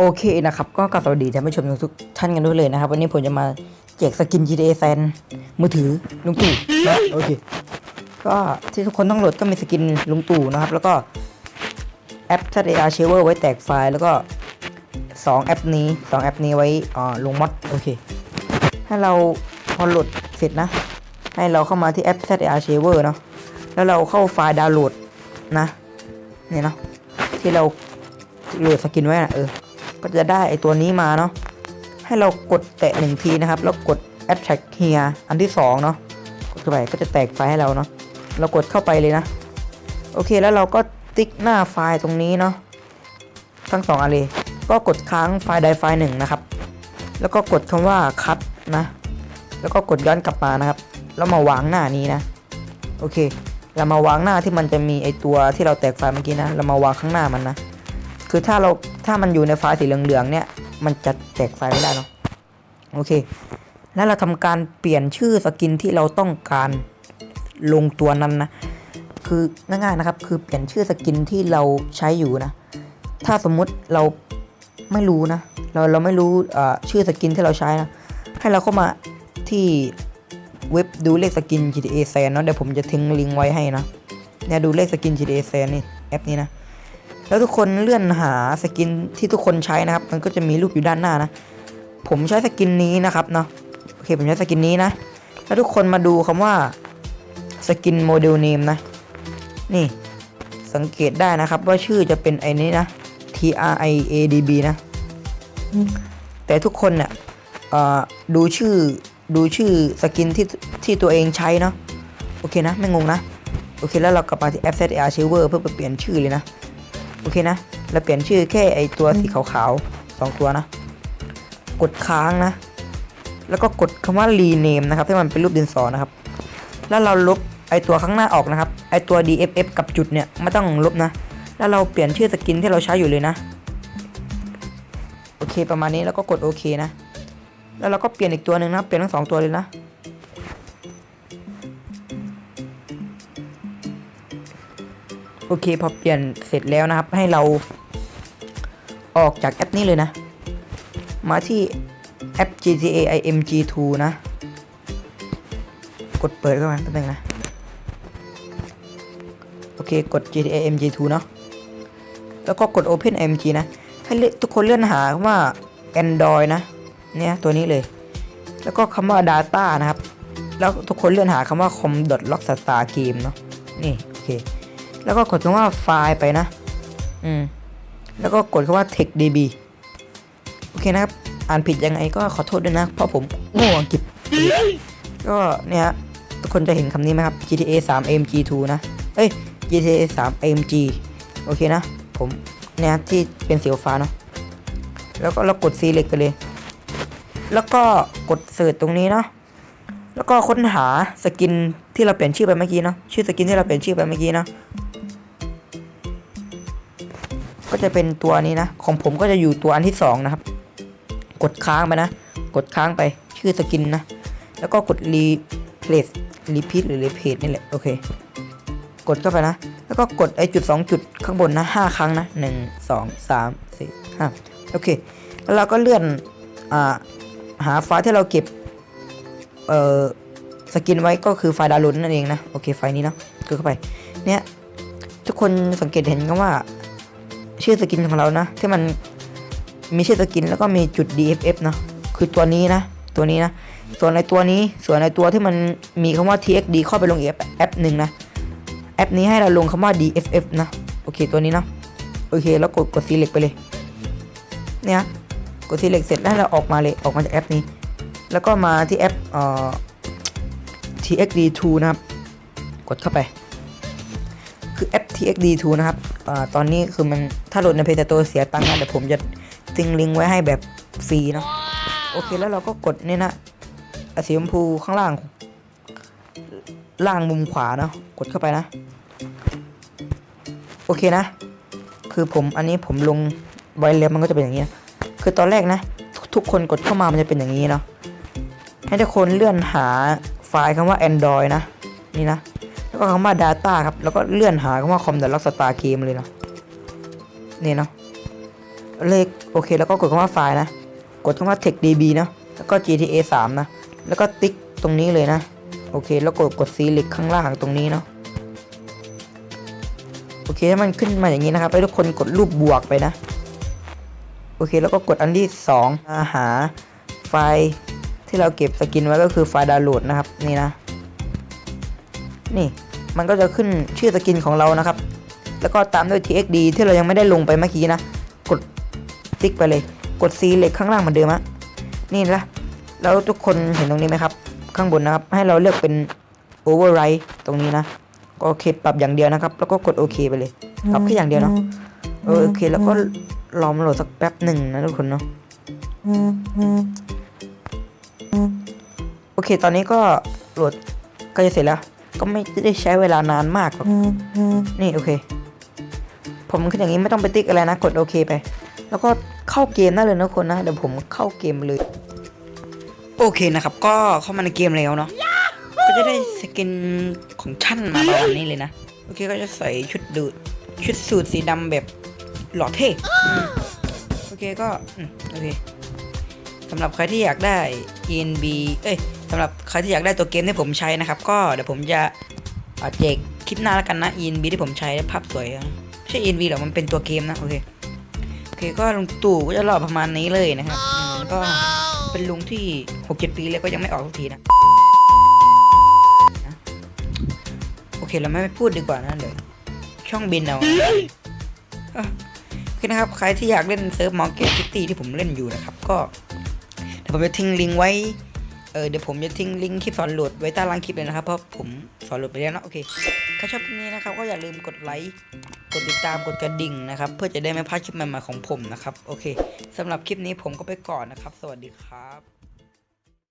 โอเคนะครับ ก็กลับสวัสดีท่านผู้ชมทุกท่านกันด้วยเลยนะครับ วันนี้ผมจะมาแจกสกิน GTA แซนมือถือลุงตู่นะโอเคก็ที่ทุกคนต้องโหลดก็มีสกินลุงตู่นะครับ แล้วก็แอป ZAR Shaver ไว้แตกไฟล์แล้วก็ 2 แอปนี้ 2 แอปนี้ไว้อ่าลงมอดโอเคให้เราพอโหลดเสร็จนะ ให้เราเข้ามาที่แอป ZAR Shaver เนาะแล้วเราเข้าไฟล์ดาวน์โหลดนะนี่เนาะที่เราโหลดสกินไว้นะเออ ก็จะได้ไอตัวนี้มาเนาะให้เรากดแตะหนึ่งทีนะครับแล้วกด attract here อันที่สองเนาะกดเข้าไปก็จะแตกไฟให้เราเนาะเรากดเข้าไปเลยนะ โอเคแล้วเราก็ติ๊กหน้าไฟล์ตรงนี้เนาะทั้งสองอันเลยก็กดค้างไฟล์ใดไฟล์หนึ่งนะครับ แล้วก็กดคำว่า cut นะ แล้วก็กดย้อนกลับมานะครับแล้วมาวางหน้านี้นะโอเค เรามาวางหน้าที่มันจะมีไอตัวที่เราแตกไฟล์เมื่อกี้นะ เรามาวางข้างหน้ามันนะ คือถ้าเราถ้ามันอยู่ในไฟล์สีเหลืองๆเนี่ย มันจะแตกไฟล์ไม่ได้เนาะโอเค แล้วเราทำการเปลี่ยนชื่อสกินที่เราต้องการลงตัวนั้นนะ คือง่ายๆนะครับ คือเปลี่ยนชื่อสกินที่เราใช้อยู่นะ ถ้าสมมุติเราไม่รู้นะ เราเราไม่รู้ชื่อสกินที่เราใช้นะ ให้เราเข้ามาที่เว็บดูเลขสกิน GTA แซนเนาะเดี๋ยวผมจะทิ้งลิงก์ไว้ให้นะเนี่ยดูเลขสกิน GTA แซนนี่แอปนี้นะ แล้วทุกคนเลื่อนหาสกินที่ทุกคนใช้นะครับ มันก็จะมีรูปอยู่ด้านหน้านะ ผมใช้สกินนี้นะครับเนาะโอเคผมใช้สกินนี้นะ แล้วทุกคนมาดูคำว่าสกินโมเดลเนมนะ นี่สังเกตได้นะครับว่าชื่อจะเป็นไอ้นี้นะ T R I A D B นะ แต่ทุกคนเนี่ยดูชื่อดูชื่อสกินที่ที่ตัวเองใช้เนาะโอเคนะ ไม่งงนะ โอเคแล้วเรากลับมาที่ App ZR Silver เพื่อไปเปลี่ยนชื่อเลยนะ โอเคนะเราเปลี่ยนชื่อแค่ไอตัวสีขาวๆสองตัวนะ กดค้างนะ แล้วก็กดคำว่า rename นะครับที่มันเป็นรูปดินสอนะครับ แล้วเราลบไอตัวข้างหน้าออกนะครับ ไอตัว DFF กับจุดเนี่ยไม่ต้องลบนะ แล้วเราเปลี่ยนชื่อสกินที่เราใช้อยู่เลยนะ โอเคประมาณนี้แล้วก็กดโอเคนะ แล้วเราก็เปลี่ยนอีกตัวหนึ่งนะ เปลี่ยนทั้งสองตัวเลยนะ โอเคพอเปลี่ยนเสร็จแล้วนะครับ ให้เราออกจากแอปนี้เลยนะ มาที่แอป GTA IMG2 นะ กดเปิดเข้ามาแป๊บนึงนะ โอเคกด GTA IMG2 เนาะแล้วก็กด Open IMG นะ ให้ทุกคนเลื่อนหาคำว่า Android นะ เนี่ยตัวนี้เลย แล้วก็คำว่า Data นะครับ แล้วทุกคนเลื่อนหาคำว่า com.lockstar game เนาะนี่ โอเค แล้วก็กดคำว่าไฟล์ไปนะ อืม แล้วก็กดคำว่า textdb โอเคนะครับ อ่านผิดยังไงก็ขอโทษด้วยนะ เพราะผมโง่อังกฤษ ก็เนี่ยทุกคนจะเห็นคำนี้ไหมครับ GTA 3 AMG2 นะ เอ้ย GTA 3 AMG โอเคนะ ผมเนี่ยที่เป็นสีฟ้าเนาะแล้วก็เรากด select กันเลย แล้วก็กดเสิร์ชตรงนี้เนาะแล้วก็ค้นหาสกินที่เราเปลี่ยนชื่อไปเมื่อกี้เนาะชื่อสกินที่เราเปลี่ยนชื่อไปเมื่อกี้เนาะ ก็จะเป็นตัวนี้นะ ของผมก็จะอยู่ตัวอันที่สองนะครับ กดค้างไปนะ กดค้างไปชื่อสกินนะ แล้วก็กด replace repeat หรือ repeat นี่แหละ โอเค กดเข้าไปนะ แล้วก็กดไอจุดสองจุดข้างบนนะห้าครั้งนะหนึ่งสองสามสี่ห้าโอเค แล้วเราก็เลื่อนอ่าหาไฟล์ที่เราเก็บ เอ่อ สกินไว้ก็คือไฟล์ดาวน์โหลดนั่นเองนะ โอเค ไฟล์นี้เนาะกดเข้าไป เนี่ย ทุกคนสังเกตเห็นกันว่า ชื่อสกินของเรานะที่มันมีชื่อสกินแล้วก็มีจุด DFF เนาะคือตัวนี้นะตัวนี้นะส่วนในตัวนี้ส่วนในตัวที่มันมีคำว่า TXD เข้าไปลงแอปแอปหนึ่งนะแอปนี้ให้เราลงคำว่า DFF นะโอเคตัวนี้เนาะโอเคแล้วกดกด select ไปเลยเนี่ยกด select เสร็จแล้วเราออกมาเลยออกมาจากแอปนี้ แล้วก็มาที่แอปเอ่อ TXD2 นะครับกดเข้าไป คือแอป TXD2 นะครับ ตอนนี้คือมันถ้าโหลดใน Play Store เสียตังค์นะเดี๋ยวผมจะทิ้งลิงก์ไว้ให้แบบฟรีเนาะโอเคแล้วเราก็กดเนี่ยนะอะสีชมพูข้างล่าง ล่างมุมขวาเนาะกดเข้าไปนะ โอเคนะ คือผมอันนี้ผมลงไว้แล้วมันก็จะเป็นอย่างนี้นะคือตอนแรกนะทุกทุกคนกดเข้ามามันจะเป็นอย่างนี้เนาะให้ทุกคนเลื่อนหาไฟล์คำว่า Android นะ นี่นะ แล้วก็คำว่า Data ครับ แล้วก็เลื่อนหาคำว่า com แต่ล็อกสตาร์เกมเลยเนาะนี่เนาะเลขโอเค แล้วก็กดคำว่าไฟล์นะ กดคำว่า textdb นะ แล้วก็ gta 3 นะ แล้วก็ติ๊กตรงนี้เลยนะ โอเค แล้วกดกด select ข้างล่างตรงนี้เนาะโอเคให้มันขึ้นมาอย่างนี้นะครับให้ทุกคนกดรูปบวกไปนะ โอเคแล้วก็กดอันที่สองมาหาไฟล์ที่เราเก็บสกินไว้ก็คือไฟล์ดาวน์โหลดนะครับนี่นะ นี่ มันก็จะขึ้นชื่อสกินของเรานะครับ แล้วก็ตามด้วย txd ที่เรายังไม่ได้ลงไปเมื่อกี้นะ กดติ๊กไปเลย กด C เล็กข้างล่างเหมือนเดิมอะนี่นะแล้วทุกคนเห็นตรงนี้ไหมครับ ข้างบนนะครับ ให้เราเลือกเป็น override ตรงนี้นะก็โอเคปรับอย่างเดียวนะครับ แล้วก็กดโอเคไปเลยปรับแค่อย่างเดียวเนาะโอเค แล้วก็รอมันโหลดสักแป๊บหนึ่งนะทุกคนเนาะโอเค ตอนนี้ก็โหลดก็จะเสร็จแล้ว ก็ไม่ได้ใช้เวลานานมากหรอกนี่โอเค ผมขึ้นอย่างนี้ไม่ต้องไปติ๊กอะไรนะ กดโอเคไป แล้วก็เข้าเกมได้เลยนะทุกคนนะ เดี๋ยวผมเข้าเกมเลย โอเคนะครับ ก็เข้ามาในเกมแล้วเนาะก็จะได้สกินของชั่นมาประมาณนี้เลยนะ โอเคก็จะใส่ชุดดูดชุดสูทสีดำแบบหล่อเท่อืมโอเคก็อืมโอเคสำหรับใครที่อยากได้ ENB เอ้ย สำหรับใครที่อยากได้ตัวเกมที่ผมใช้นะครับ ก็เดี๋ยวผมจะอ่าแจกคลิปหน้าแล้วกันนะ ENB ที่ผมใช้ภาพสวยนะไม่ใช่ ENB หรอกมันเป็นตัวเกมนะโอเคโอเคก็ลุงตู่ก็จะหล่อประมาณนี้เลยนะครับก็เป็นลุงที่หกเจ็ดปีแล้วก็ยังไม่ออกสักทีนะโอเคเราไม่พูดดีกว่านะเดี๋ยวช่องบินเอาอะโอเคนะครับใครที่อยากเล่นเซิร์ฟมอร์เก็ตซิตี้ที่ผมเล่นอยู่นะครับ ก็เดี๋ยวผมจะทิ้งลิงก์ไว้ อเดี๋ยวผมจะทิ้งลิงก์คลิปสอนโหลดไว้ใต้ล่างคลิปเลยนะครับ เพราะผมสอนโหลดไปแล้วนะโอเคถ้าชอบคลิปนี้นะครับก็อย่าลืมกดไลค์กดติดตามกดกระดิ่งนะครับ เพื่อจะได้ไม่พลาดคลิปใหม่ๆของผมนะครับ โอเคสำหรับคลิปนี้ผมก็ไปก่อนนะครับ สวัสดีครับ